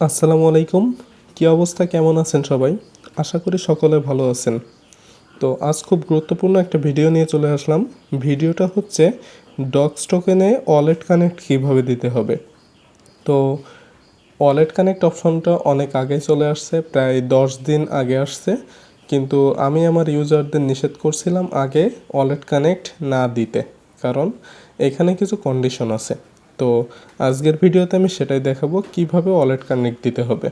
আসসালামু আলাইকুম। কী অবস্থা? কেমন আছেন সবাই? আশা করি সকলে ভালো আছেন। তো আজ খুব গুরুত্বপূর্ণ একটা ভিডিও নিয়ে চলে আসলাম। ভিডিওটা হচ্ছে ডক্স টোকেনে ওয়ালেট কানেক্ট কীভাবে দিতে হবে। তো ওয়ালেট কানেক্ট অপশনটা অনেক আগে চলে আসছে, প্রায় দশ দিন আগে আসছে। কিন্তু আমি আমার ইউজারদের নিষেধ করছিলাম আগে ওয়ালেট কানেক্ট না দিতে। কারণ এখানে কিছু কন্ডিশন আছে। তো আজকের ভিডিওতে আমি সেটাই দেখাবো কীভাবে ওয়ালেট কানেক্ট দিতে হবে।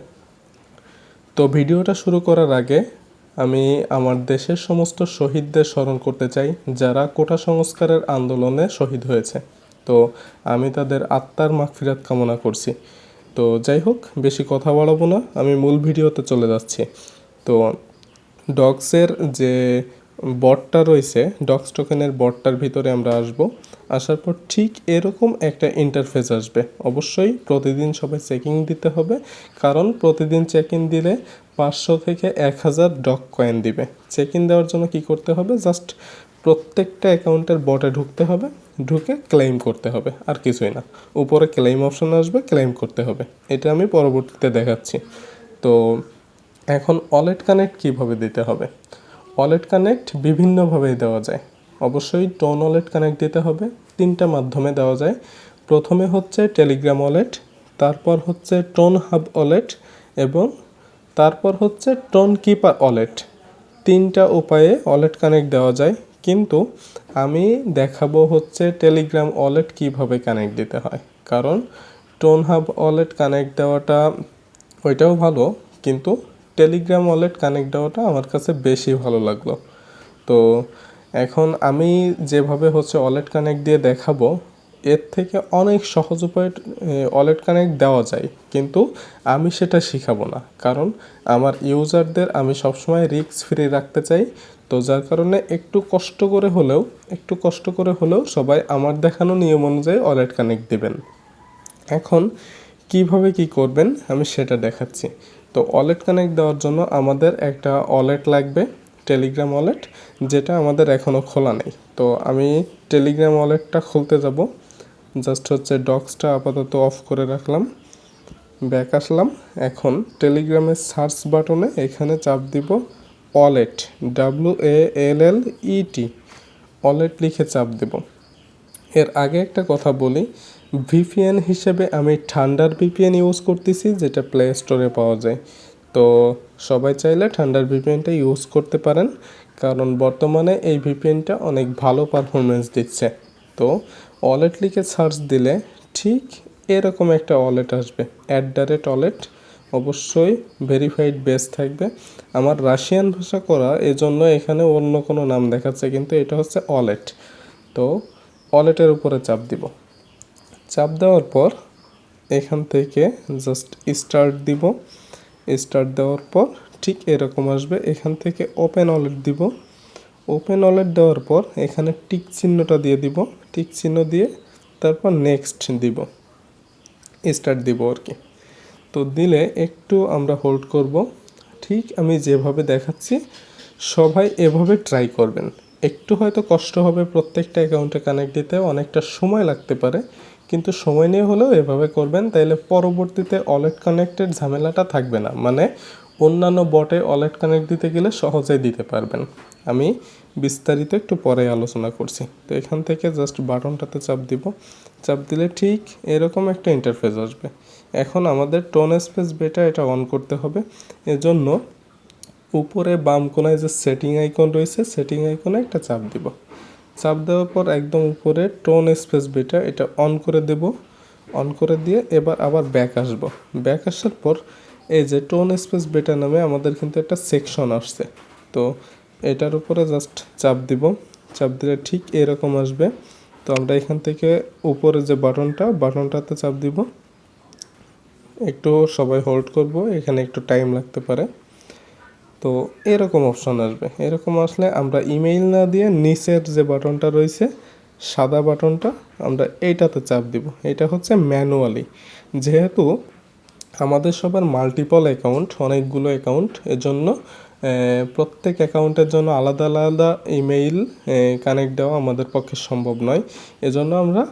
তো ভিডিওটা শুরু করার আগে আমি আমার দেশের সমস্ত শহীদদের স্মরণ করতে চাই, যারা কোটা সংস্কারের আন্দোলনে শহীদ হয়েছে। তো আমি তাদের আত্মার মাগফিরাত কামনা করছি। তো যাই হোক, বেশি কথা বাড়াবো না, আমি মূল ভিডিওতে চলে যাচ্ছি। তো ডগসের যে বটটা রয়েছে ডগস টোকেনের বটটার ভিতরে আমরা আসব। আসার পর ঠিক এরকম একটা ইন্টারফেস আসবে। অবশ্যই প্রতিদিন সবাই চেকিং দিতে হবে, কারণ প্রতিদিন চেক ইন দিলে পাঁচশো থেকে এক হাজার ডক কয়েন দিবে। চেক ইন দেওয়ার জন্য কি করতে হবে? জাস্ট প্রত্যেকটা অ্যাকাউন্টের বটে ঢুকতে হবে, ঢুকে ক্লেম করতে হবে, আর কিছুই না। উপরে ক্লেম অপশন আসবে ক্লেম করতে হবে। এটা আমি পরবর্তীতে দেখাচ্ছি। তো এখন ওয়ালেট কানেক্ট কীভাবে দিতে হবে? ওয়ালেট কানেক্ট বিভিন্নভাবেই দেওয়া যায়। অবশ্যই টোন ওয়ালেট কানেক্ট দিতে হবে, তিনটা মাধ্যমে দেওয়া যায়। প্রথমে হচ্ছে টেলিগ্রাম ওয়ালেট, তারপর হচ্ছে টোন হাব ওয়ালেট এবং তারপর হচ্ছে টোন কিপার ওয়ালেট। তিনটা উপায়ে ওয়ালেট কানেক্ট দেওয়া যায়, কিন্তু আমি দেখাবো হচ্ছে টেলিগ্রাম ওয়ালেট কীভাবে কানেক্ট দিতে হয়। কারণ টোন হাব ওয়ালেট কানেক্ট দেওয়াটা ওইটাও ভালো, কিন্তু টেলিগ্রাম ওয়ালেট কানেক্ট দেওয়াটা আমার কাছে বেশি ভালো লাগল। তো এখন আমি যেভাবে হচ্ছে ওয়ালেট কানেক্ট দিয়ে দেখাবো, এর থেকে অনেক সহজ উপায়ে ওয়ালেট কানেক্ট দেওয়া যায়, কিন্তু আমি সেটা শিখাবো না। কারণ আমার ইউজারদের আমি সবসময় রিস্ক ফ্রি রাখতে চাই, তো যার কারণে একটু কষ্ট করে হলেও, একটু কষ্ট করে হলেও সবাই আমার দেখানো নিয়ম অনুযায়ী ওয়ালেট কানেক্ট দেবেন। এখন কীভাবে কি করবেন আমি সেটা দেখাচ্ছি। তো ওয়ালেট কানেক্ট দেওয়ার জন্য আমাদের একটা ওয়ালেট লাগবে টেলিগ্রাম ওয়ালেট যেটা আমাদের এখনও খোলা নেই। তো আমি টেলিগ্রাম ওয়ালেটটা খুলতে যাব। জাস্ট হচ্ছে ডক্সটা আপাতত অফ করে রাখলাম। ব্যাক আসলাম। এখন টেলিগ্রামের সার্চ বাটনে এখানে চাপ দিব wallet W A L L E T wallet লিখে চাপ দেব। এর আগে একটা কথা বলি ভিপিএন হিসেবে আমি ঠান্ডার ভিপিএন ইউজ করতেছি, যেটা প্লে স্টোরে পাওয়া যায়। তো সবাই চাইলে ঠান্ডার ভিপিএনটা ইউজ করতে পারেন, কারণ বর্তমানে এই ভিপিএনটা অনেক ভালো পারফরমেন্স দিচ্ছে। তো ওয়ালেট লিখে সার্চ দিলে ঠিক এরকম একটা ওয়ালেট আসবে। অ্যাট দ্য রেট ওয়ালেট অবশ্যই ভেরিফাইড বেস থাকবে। আমার রাশিয়ান ভাষা করা, এজন্য এখানে অন্য কোনো নাম দেখাচ্ছে, কিন্তু এটা হচ্ছে ওয়ালেট তো ওয়ালেটের উপরে চাপ দিব। চাপ দেওয়ার পর এখান থেকে জাস্ট স্টার্ট দিব। স্টার্ট দেওয়ার পর ঠিক এরকম আসবে। এখান থেকে ওপেন ওয়ালেট দিব। ওপেন ওয়ালেট দেওয়ার পর এখানে টিক চিহ্নটা দিয়ে দিব। টিক চিহ্ন দিয়ে তারপর নেক্সট দিব। স্টার্ট দিব আর কি। তো দিলে একটু আমরা হোল্ড করব। ঠিক আমি যেভাবে দেখাচ্ছি, সবাই এভাবে ট্রাই করবেন। একটু হয়তো কষ্ট হবে প্রত্যেকটা অ্যাকাউন্টে কানেক্ট দিতে, অনেকটা সময় লাগতে পারে। কিন্তু সময় নিয়ে হলেও এভাবে করবেন, তাইলে পরবর্তীতে অলেট কানেক্টের ঝামেলাটা থাকবে না। মানে অন্যান্য বটে অলেট কানেক্ট দিতে গেলে সহজেই দিতে পারবেন। আমি বিস্তারিত একটু পরে আলোচনা করছি। তো এখান থেকে জাস্ট বাটনটাতে চাপ দিব। চাপ দিলে ঠিক এরকম একটা ইন্টারফেস আসবে। এখন আমাদের টোন স্পেস বেটা এটা অন করতে হবে। এজন্য উপরে বাম কোনায় যে সেটিং আইকন রয়েছে সেটিং আইকনে একটা চাপ দিব। চাপ দেওয়ার পর একদম উপরে টোন স্পেস বেটা এটা অন করে দেব। অন করে দিয়ে এবার আবার ব্যাক আসব। ব্যাক আসার পর এই যে টোন স্পেস বেটা নামে আমাদের কিন্তু একটা সেকশন আসছে। তো এটার উপরে জাস্ট চাপ দিব। চাপ দিলে ঠিক এরকম আসবে। তো আমরা এখান থেকে উপরে যে বাটনটা, বাটনটাতে চাপ দিব। একটু সবাই হোল্ড করব। এখানে একটু টাইম লাগতে পারে। তো এরকম অপশন আসবে। এরকম আসলে আমরা ইমেইল না দিয়ে নিচের যে বাটনটা রয়েছে, সাদা বাটনটা আমরা এইটাতে চাপ দিব। এটা হচ্ছে ম্যানুয়ালি যেহেতু আমাদের সবার মাল্টিপল অ্যাকাউন্ট অনেকগুলো অ্যাকাউন্ট এজন্য প্রত্যেক অ্যাকাউন্টের জন্য আলাদা আলাদা ইমেইল কানেক্ট দেওয়া আমাদের পক্ষে সম্ভব নয়। এজন্য আমরা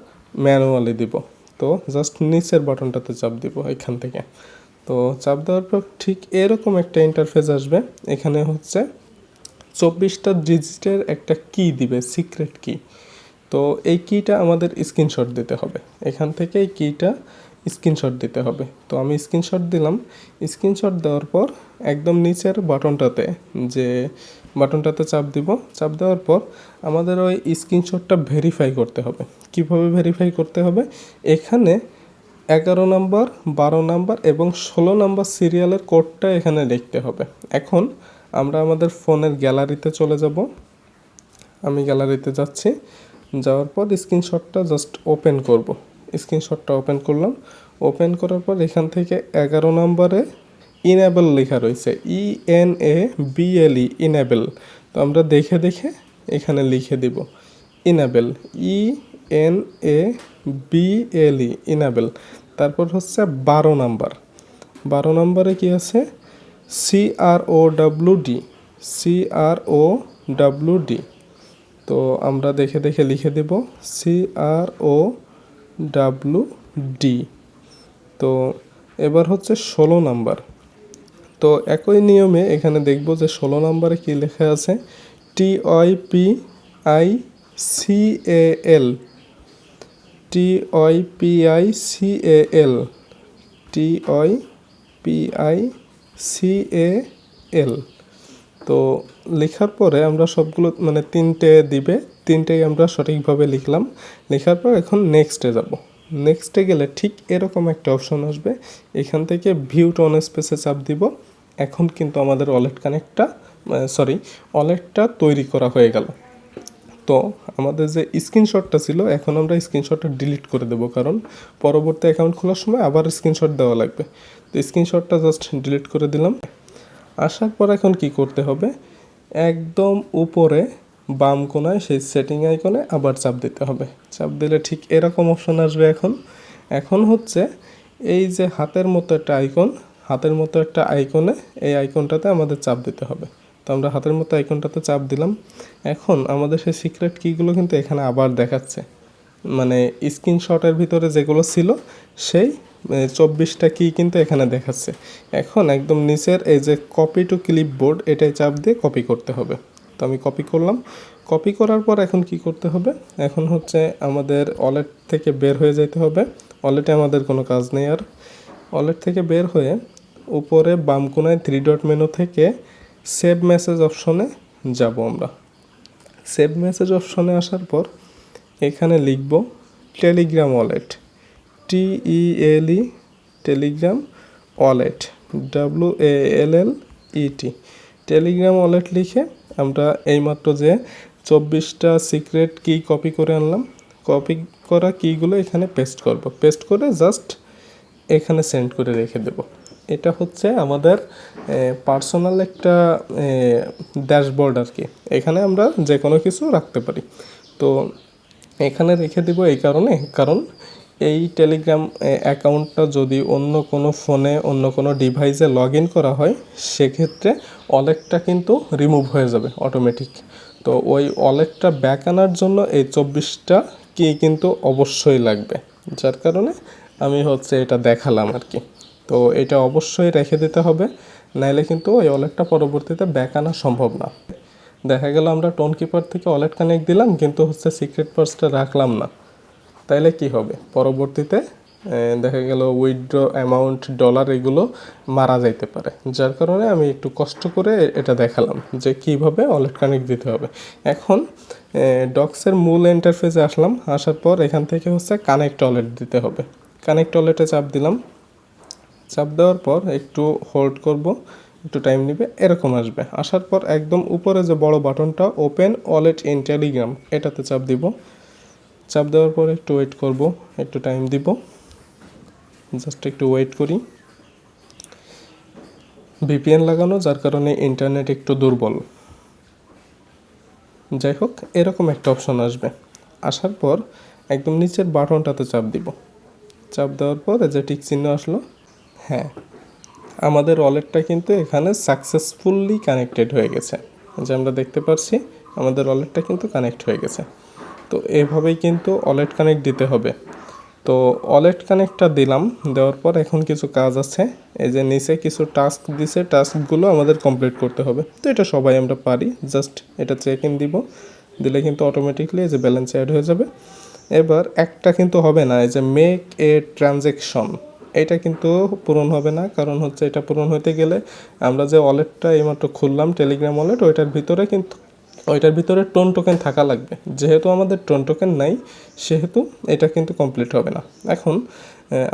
ম্যানুয়ালি দিব। তো জাস্ট নিচের বাটনটাতে চাপ দিব এখান থেকে। তো চাপ দেওয়ার পর ঠিক এরকম একটা ইন্টারফেস আসবে। এখানে হচ্ছে চব্বিশটা ডিজিটের একটা কি দিবে সিক্রেট কি তো এই কিটা আমাদের স্ক্রিনশট দিতে হবে। এখান থেকে এই কিটা স্ক্রিনশট দিতে হবে। তো আমি স্ক্রিনশট দিলাম। স্ক্রিনশট দেওয়ার পর একদম নিচের বাটনটাতে যে বাটনটাতে চাপ দিব, চাপ দেওয়ার পর আমাদের ওই স্ক্রিনশটটা ভেরিফাই করতে হবে। কীভাবে ভেরিফাই করতে হবে? এখানে এগারো নাম্বার, বারো নাম্বার এবং ষোলো নাম্বার সিরিয়ালের কোডটা এখানে লিখতে হবে। এখন আমরা আমাদের ফোনের গ্যালারিতে চলে যাব। আমি গ্যালারিতে যাচ্ছি। যাওয়ার পর স্ক্রিনশটটা জাস্ট ওপেন করব। স্ক্রিনশটটা ওপেন করলাম। ওপেন করার পর এখান থেকে এগারো নম্বরে ইনেবল লেখা রয়েছে। E N A BLE enable. তো আমরা দেখে দেখে এখানে লিখে দিব। Enable, E N A BLE enable তারপর হচ্ছে বারো নাম্বার। বারো নম্বরে কি আছে? C R O W D C R O W D তো আমরা দেখে দেখে লিখে দেব C R O W D তো এবার হচ্ছে ষোলো নাম্বার। তো একই নিয়মে এখানে দেখব যে ষোলো নাম্বারে কী লেখা আছে? T Y P I C A L T Y P I C A L T Y P I C A L তো লেখার পরে আমরা সবগুলো মানে তিনটে দিবে, তিনটেই আমরা সঠিকভাবে লিখলাম। লেখার পর এখন নেক্সটে যাব। নেক্সটে গেলে ঠিক এরকম একটা অপশন আসবে। এখান থেকে ভিউ টন স্পেসে চাপ দিব। এখন কিন্তু আমাদের ওয়ালেট কানেক্টটা সরি ওয়ালেটটা তৈরি করা হয়ে গেল। তো আমাদের যে স্ক্রিনশটটা ছিল, এখন আমরা স্ক্রিনশটটা ডিলিট করে দেবো। কারণ পরবর্তী অ্যাকাউন্ট খোলার সময় আবার স্ক্রিনশট দেওয়া লাগবে। তো স্ক্রিনশটটা জাস্ট ডিলিট করে দিলাম। আসার পর এখন কি করতে হবে? একদম উপরে, বাম কোনায়, সেই সেটিং আইকনে আবার চাপ দিতে হবে। চাপ দিলে ঠিক এরকম অপশন আসবে এখন। এখন হচ্ছে এই যে হাতের মতো একটা আইকন হাতের মতো একটা আইকনে এই আইকনটাতে আমাদের চাপ দিতে হবে। আমরা হাতের মতো আইকনটাতে চাপ দিলাম। এখন আমাদের সেই সিক্রেট কিগুলো কিন্তু এখানে আবার দেখাচ্ছে। মানে স্ক্রিনশটের ভিতরে যেগুলো ছিল, সেই চব্বিশটা কি কিন্তু এখানে দেখাচ্ছে। এখন একদম নিচের এই যে কপি টু ক্লিপ বোর্ড এটাই চাপ দিয়ে কপি করতে হবে। তো আমি কপি করলাম। কপি করার পর এখন কি করতে হবে? এখন হচ্ছে আমাদের ওয়ালেট থেকে বের হয়ে যেতে হবে। ওয়ালেটে আমাদের কোনো কাজ নেই আর। ওয়ালেট থেকে বের হয়ে উপরে বাম কোনায় থ্রি ডট মেনু থেকে সেভ মেসেজ অপশনে যাব আমরা। সেভ মেসেজ অপশনে আসার পর এখানে লিখব Telegram wallet T E L E Telegram wallet W A L L E T Telegram wallet লিখে আমরা এইমাত্র যে চব্বিশটা সিক্রেট কি কপি করে আনলাম কপি করা কিগুলো এখানে পেস্ট করব। পেস্ট করে জাস্ট এখানে সেন্ড করে রেখে দেব। এটা হচ্ছে আমাদের পার্সোনাল একটা ড্যাশবোর্ড আর কি এখানে আমরা যে কোনো কিছু রাখতে পারি। তো এখানে রেখে দিব এই কারণে, কারণ এই টেলিগ্রাম অ্যাকাউন্টটা যদি অন্য কোনো ফোনে অন্য কোনো ডিভাইসে লগ ইন করা হয়, সেক্ষেত্রে অলেকটা কিন্তু রিমুভ হয়ে যাবে অটোমেটিক তো ওই অলেকটা ব্যাক আনার জন্য এই চব্বিশটা কি কিন্তু অবশ্যই লাগবে। যার কারণে আমি হচ্ছে এটা দেখালাম আর কি তো এটা অবশ্যই রেখে দিতে হবে, নাইলে কিন্তু ওই ওয়ালেটটা পরবর্তীতে ব্যাক আনা সম্ভব না। দেখা গেল আমরা টোন কিপার থেকে ওয়ালেট কানেক্ট দিলাম, কিন্তু হচ্ছে সিক্রেট পার্সটা রাখলাম না। তাইলে কি হবে? পরবর্তীতে দেখা গেল উইথড্র অ্যামাউন্ট ডলার এগুলো মারা যাইতে পারে। যার কারণে আমি একটু কষ্ট করে এটা দেখালাম যে কীভাবে ওয়ালেট কানেক্ট দিতে হবে। এখন ডক্সের মূল ইন্টারফেসে আসলাম, আসার পর এখান থেকে হচ্ছে কানেক্ট ওয়ালেট দিতে হবে। কানেক্ট ওয়ালেটে চাপ দিলাম। চাপ দেওয়ার পর একটু হোল্ড করব, একটু টাইম নেবে, এরকম আসবে। আসার পর একদম উপরে যে বড় বাটনটা ওপেন ওয়ালেট ইন টেলিগ্রাম এটাতে চাপ দিব। চাপ দেওয়ার পর একটু ওয়েট করব, একটু টাইম দিব। জাস্ট একটু ওয়েট করি। ভিপিএন লাগানো, যার কারণে ইন্টারনেট একটু দুর্বল। যাই হোক, এরকম একটা অপশন আসবে। আসার পর একদম নিচের বাটনটাতে চাপ দিব। চাপ দেওয়ার পর যে টিক চিহ্ন আসলো হ্যাঁ আমাদের ওয়ালেটটা কিন্তু এখানে সাকসেসফুলি কানেক্টেড হয়ে গেছে। যে আমরা দেখতে পাচ্ছি আমাদের ওয়ালেটটা কিন্তু কানেক্ট হয়ে গেছে। তো এভাবেই কিন্তু ওয়ালেট কানেক্ট দিতে হবে। তো ওয়ালেট কানেক্টটা দিলাম, দেওয়ার পর এখন কিছু কাজ আছে। এই যে নিচে কিছু টাস্ক দিছে টাস্কগুলো আমাদের কমপ্লিট করতে হবে। তো এটা সবাই আমরা পারি জাস্ট এটা চেক ইন দিব। দিলে কিন্তু অটোমেটিকলি এই যে ব্যালেন্স অ্যাড হয়ে যাবে। এবার একটা কিন্তু হবে না, এই যে মেক এ ট্রানজেকশন এটা কিন্তু পূরণ হবে না, কারণ হচ্ছে এটা পূরণ হতে গেলে আমরা যে ওয়ালেটটা এইমাত্র খুললাম টেলিগ্রাম ওয়ালেট, ওইটার ভিতরে কিন্তু, ওইটার ভিতরে টোন টোকেন থাকা লাগবে। যেহেতু আমাদের টোন টোকেন নাই, সেহেতু এটা কিন্তু কমপ্লিট হবে না। এখন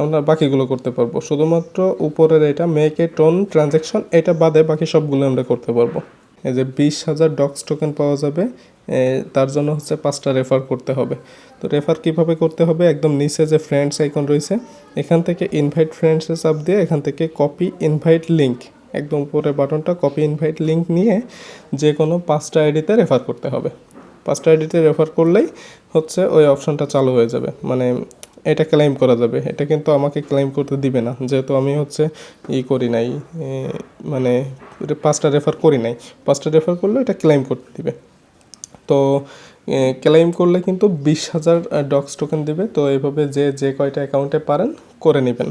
আমরা বাকিগুলো করতে পারব। শুধুমাত্র উপরের এটা মেক টোন ট্রানজ্যাকশন এটা বাদে বাকি সবগুলো আমরা করতে পারব। এই যে বিশ হাজার ডক্স টোকেন পাওয়া যাবে তার জন্য হচ্ছে পাঁচটা রেফার করতে হবে। তো রেফার কীভাবে করতে হবে? একদম নিচে যে ফ্রেন্ডস আইকন রয়েছে, এখান থেকে ইনভাইট ফ্রেন্ডসে চাপ দিয়ে এখান থেকে কপি ইনভাইট লিঙ্ক একদম উপরে বাটনটা কপি ইনভাইট লিঙ্ক নিয়ে যে কোনো পাঁচটা আইডিতে রেফার করতে হবে। পাঁচটা আইডিতে রেফার করলেই হচ্ছে ওই অপশনটা চালু হয়ে যাবে। মানে এটা ক্লেম করা যাবে। এটা কিন্তু আমাকে ক্লেম করতে দিবে না। যেহেতু আমি হচ্ছে ই করি নাই মানে পাঁচটা রেফার করি নাই। পাঁচটা রেফার করলে এটা ক্লেম করতে দিবে। তো ক্লেম করলে কিন্তু বিশ হাজার ডক্স টোকেন দেবে। তো এভাবে যে যে কয়টা অ্যাকাউন্টে পারেন, করে নেবেন।